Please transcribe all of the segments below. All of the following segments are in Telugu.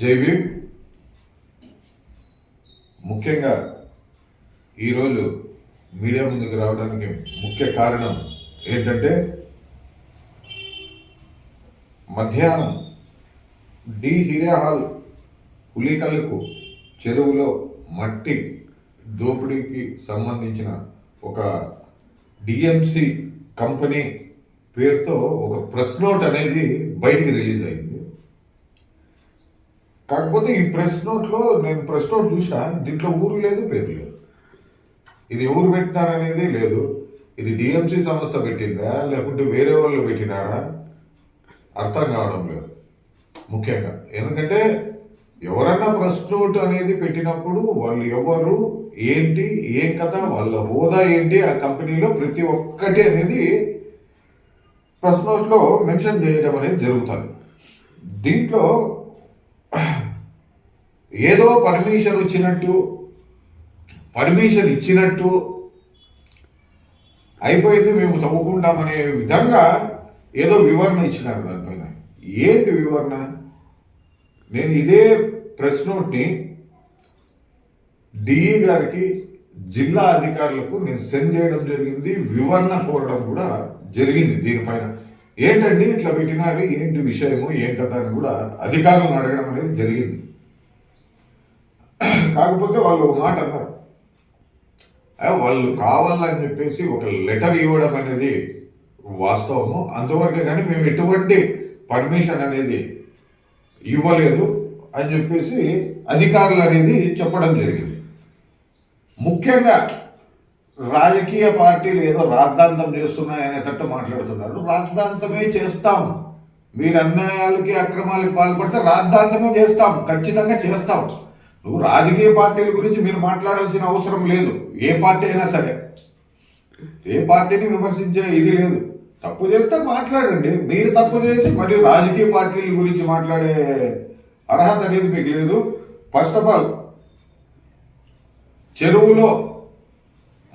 జై భీమ్ ముఖ్యంగా ఈరోజు మీడియా ముందుకు రావడానికి ముఖ్య కారణం ఏంటంటే మధ్యాహ్నం డి హిరే హాల్ పులికల్లకు చెరువులో మట్టి దోపిడీకి సంబంధించిన ఒక డిఎంసి కంపెనీ పేరుతో ఒక ప్రెస్ నోట్ అనేది బయటికి రిలీజ్ అయింది. కాకపోతే ఈ ప్రెస్ నోట్లో నేను ప్రెస్ నోట్ చూసా దీంట్లో ఊరు లేదు పేరు లేదు. ఇది ఎవరు పెట్టినారనేది లేదు. ఇది డిఎంసీ సంస్థ పెట్టిందా లేకుంటే వేరే వాళ్ళు పెట్టినారా? అర్థం కావడం లేదు ముఖ్యంగా. ఎందుకంటే ఎవరన్నా ప్రెస్ నోట్ అనేది పెట్టినప్పుడు వాళ్ళు ఎవరు ఏంటి ఏం కథ వాళ్ళ హోదా ఏంటి ఆ కంపెనీలో ప్రతి ఒక్కటి అనేది ప్రెస్ నోట్లో మెన్షన్ చేయడం అనేది జరుగుతుంది. దీంట్లో ఏదో పర్మిషన్ వచ్చినట్టు పర్మిషన్ ఇచ్చినట్టు అయిపోయింది మేము చదువుకుంటామనే విధంగా ఏదో వివరణ ఇచ్చినారు దానిపైన ఏంటి వివరణ? నేను ఇదే ప్రెస్ నోట్ని డిఈ గారికి జిల్లా అధికారులకు నేను సెండ్ చేయడం జరిగింది వివరణ కోరడం కూడా జరిగింది దీనిపైన. ఏంటండి ఇట్లా పెట్టినారు? ఏంటి విషయము? ఏం కథ అని కూడా అధికారులను అడగడం అనేది జరిగింది. కాకపోతే వాళ్ళు ఒక మాట అన్నారు. వాళ్ళు కావాలని చెప్పేసి ఒక లెటర్ ఇవ్వడం అనేది వాస్తవము. అంతవరకే కానీ మేము ఎటువంటి పర్మిషన్ అనేది ఇవ్వలేదు అని చెప్పేసి అధికారులు అనేది చెప్పడం జరిగింది. ముఖ్యంగా రాజకీయ పార్టీలు ఏదో రాద్ధాంతం చేస్తున్నాయనేటట్టు మాట్లాడుతున్నారు. రాద్ధాంతమే చేస్తాం. మీరు అన్యాయాలకి అక్రమాలకి పాల్పడితే రాద్ధాంతమే చేస్తాం. ఖచ్చితంగా చేస్తాం. నువ్వు రాజకీయ పార్టీల గురించి మీరు మాట్లాడాల్సిన అవసరం లేదు. ఏ పార్టీ అయినా సరే. ఏ పార్టీని విమర్శించే ఇది లేదు. తప్పు చేస్తే మాట్లాడండి. మీరు తప్పు చేసి మరియు రాజకీయ పార్టీల గురించి మాట్లాడే అర్హత అనేది మీకు లేదు. ఫస్ట్ ఆఫ్ ఆల్ చెరువులో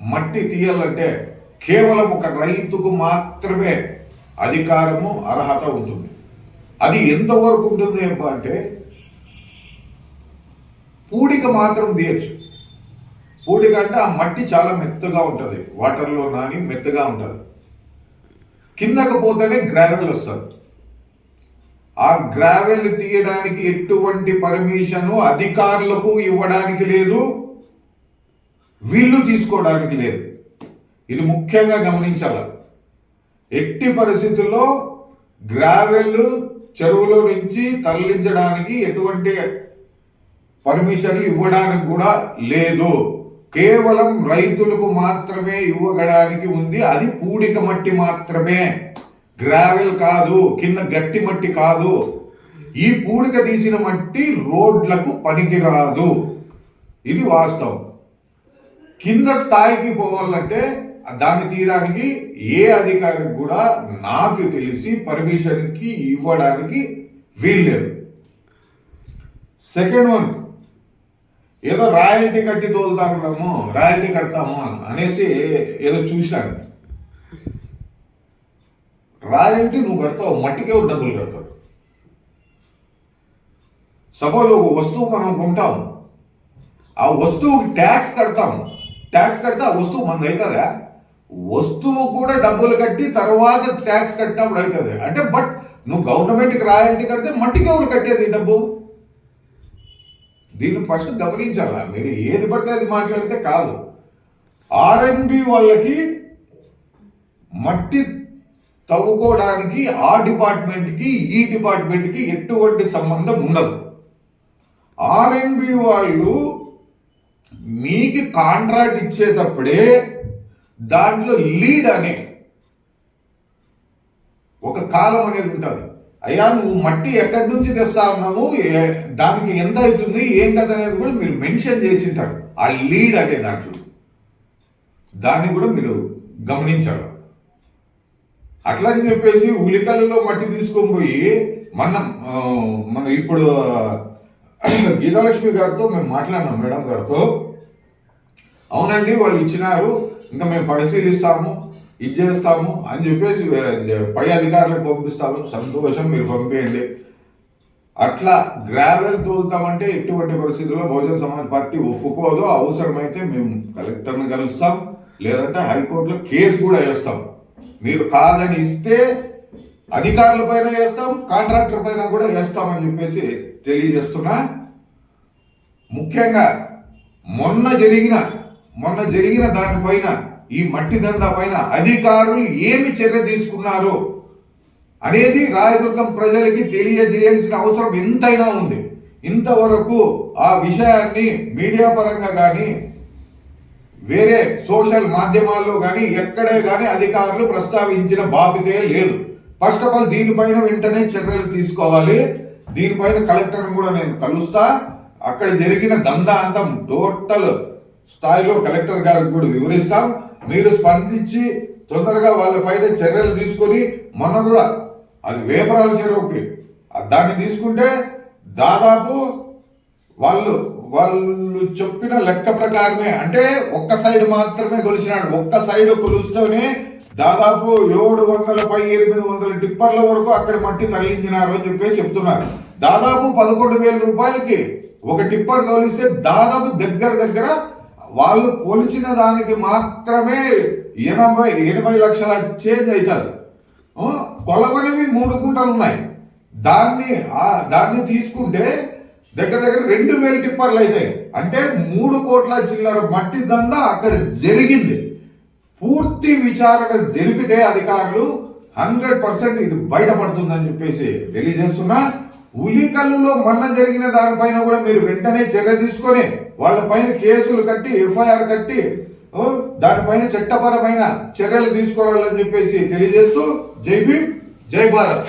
మట్టి తీయాలంటే కేవలం ఒక రైతుకు మాత్రమే అధికారము అర్హత ఉంటుంది. అది ఎంతవరకు ఉంటుంది అంటే పూడిక మాత్రం తీయచ్చు. పూడిక అంటే ఆ మట్టి చాలా మెత్తగా ఉంటుంది. వాటర్లో నాని మెత్తగా ఉంటుంది. కిందకు పోతేనే గ్రావెల్ వస్తుంది. ఆ గ్రావెల్ తీయడానికి ఎటువంటి పర్మిషన్ అధికారులకు ఇవ్వడానికి లేదు. వీళ్ళు తీసుకోవడానికి లేదు. ఇది ముఖ్యంగా గమనించాల. ఎట్టి పరిస్థితుల్లో గ్రావెల్ చెరువులో నుంచి తరలించడానికి ఎటువంటి పర్మిషన్లు ఇవ్వడానికి కూడా లేదు. కేవలం రైతులకు మాత్రమే ఇవ్వడానికి ఉంది. అది పూడిక మట్టి మాత్రమే. గ్రావెల్ కాదు కింద గట్టి మట్టి కాదు. ఈ పూడిక తీసిన మట్టి రోడ్లకు పనికిరాదు. ఇది వాస్తవం. కింద స్థాయికి పోవాలంటే దాన్ని తీయడానికి ఏ అధికారికి కూడా నాకు తెలిసి పర్మిషన్కి ఇవ్వడానికి వీల్లేదు సెకండ్ వన్ ఏదో రాయల్టీ కట్టి తోలుతాము రాయల్టీ కడతాము అనేసి ఏదో చూశాను. రాయల్టీ నువ్వు కడతావు మట్టికే డబ్బులు కడతావు. సపోజ్ ఒక వస్తువు మనం కొంటాం ఆ వస్తువుకి ట్యాక్స్ కడతాం. ట్యాక్స్ కడితే ఆ వస్తువు మనది అవుతుందా? వస్తువు కూడా డబ్బులు కట్టి తర్వాత ట్యాక్స్ కట్టినప్పుడు అవుతుంది. అంటే బట్ నువ్వు గవర్నమెంట్కి రాయల్టీ కడితే మట్టికి ఎవరు కట్టేది డబ్బు? దీన్ని ఫస్ట్ గమనించాలా? మీరు ఏది పడితే అది మాట్లాడితే కాదు. ఆర్ఎన్బి వాళ్ళకి మట్టి తవ్వుకోవడానికి ఆ డిపార్ట్మెంట్కి ఈ డిపార్ట్మెంట్కి ఎటువంటి సంబంధం ఉండదు. ఆర్ఎన్బి వాళ్ళు మీకు కాంట్రాక్ట్ ఇచ్చేటప్పుడే దాంట్లో లీడ్ అనే ఒక కాలం అనేది ఉంటుంది. అయ్యా నువ్వు మట్టి ఎక్కడి నుంచి తెస్తా ఉన్నావు? దానికి ఎంత అవుతుంది? ఏం కథ అనేది కూడా మీరు మెన్షన్ చేసి ఉంటారు. ఆ లీడ్ అనే దాంట్లో. దాన్ని కూడా మీరు గమనించాలి. అట్లని చెప్పేసి ఉలికలలో మట్టి తీసుకొని పోయి మన మనం ఇప్పుడు గీతాలక్ష్మి గారితో మేము మాట్లాడినాం మేడం గారితో. అవునండి వాళ్ళు ఇచ్చినారు. ఇంకా మేము పరిశీలిస్తాము ఇది చేస్తాము అని చెప్పేసి పై అధికారులకు పంపిస్తాము. సంతోషం మీరు పంపేయండి. అట్లా గ్రావెల్ తోలుతామంటే ఎటువంటి పరిస్థితుల్లో బహుజన సమాజ్ పార్టీ ఒప్పుకోదు అవసరమైతే మేము కలెక్టర్ని కలుస్తాం. లేదంటే హైకోర్టులో కేసు కూడా వేస్తాం. మీరు కాదని ఇస్తే అధికారుల పైన వేస్తాం కాంట్రాక్టర్ పైన కూడా వేస్తామని చెప్పేసి తెలియజేస్తున్నా. ముఖ్యంగా మొన్న జరిగిన మొన్న జరిగిన దానిపైన ఈ మట్టి దందా పైన అధికారులు ఏమి చర్య తీసుకున్నారు అనేది రాయదుర్గం ప్రజలకి తెలియజేయాల్సిన అవసరం ఎంతైనా ఉంది. ఇంతవరకు ఆ విషయాన్ని మీడియా పరంగా కానీ వేరే సోషల్ మాధ్యమాల్లో కానీ ఎక్కడే కానీ అధికారులు ప్రస్తావించిన బాధ్యత లేదు. ఫస్ట్ ఆఫ్ ఆల్ దీనిపైన వెంటనే చర్యలు తీసుకోవాలి. దీనిపైన కలెక్టర్ని కూడా నేను కలుస్తా. అక్కడ జరిగిన దందా అంతం టోటల్ స్థాయిలో కలెక్టర్ గారికి కూడా వివరిస్తాం. మీరు స్పందించి తొందరగా వాళ్ళపైన చర్యలు తీసుకొని మొన్న కూడా అది వేపరాల చెరువుకి దాన్ని తీసుకుంటే దాదాపు వాళ్ళు వాళ్ళు చెప్పిన లెక్క ప్రకారమే అంటే ఒక్క సైడ్ మాత్రమే కొలిచినాడు. ఒక్క సైడ్ కొలుస్తూనే దాదాపు ఏడు వందల పై ఎనిమిది వందల టిప్పర్ల వరకు అక్కడ మట్టి తరలించినారు అని చెప్పేసి చెప్తున్నారు. దాదాపు పదకొండు వేల రూపాయలకి ఒక టిప్పర్ తోలిస్తే దాదాపు దగ్గర దగ్గర వాళ్ళు కొలిచిన దానికి మాత్రమే ఎనభై ఎనభై లక్షల చేంజ్ అవుతారు. కొలవనివి మూడు గుంటలు ఉన్నాయి. దాన్ని దాన్ని తీసుకుంటే దగ్గర దగ్గర రెండు వేల టిప్పర్లు అవుతాయి. అంటే మూడు కోట్ల చిల్లర మట్టి దందా అక్కడ జరిగింది. పూర్తి విచారణ జరిపితే అధికారులు హండ్రెడ్ పర్సెంట్ ఇది బయటపడుతుందని చెప్పేసి తెలియజేస్తున్నా. ఉలికల్లులో మొన్న జరిగిన దానిపైన కూడా మీరు వెంటనే చర్య తీసుకొని వాళ్ళపైన కేసులు కట్టి ఎఫ్ఐఆర్ కట్టి దానిపైన చట్టపరమైన చర్యలు తీసుకోవాలని చెప్పేసి తెలియజేస్తూ జై భీమ్ జై భారత్.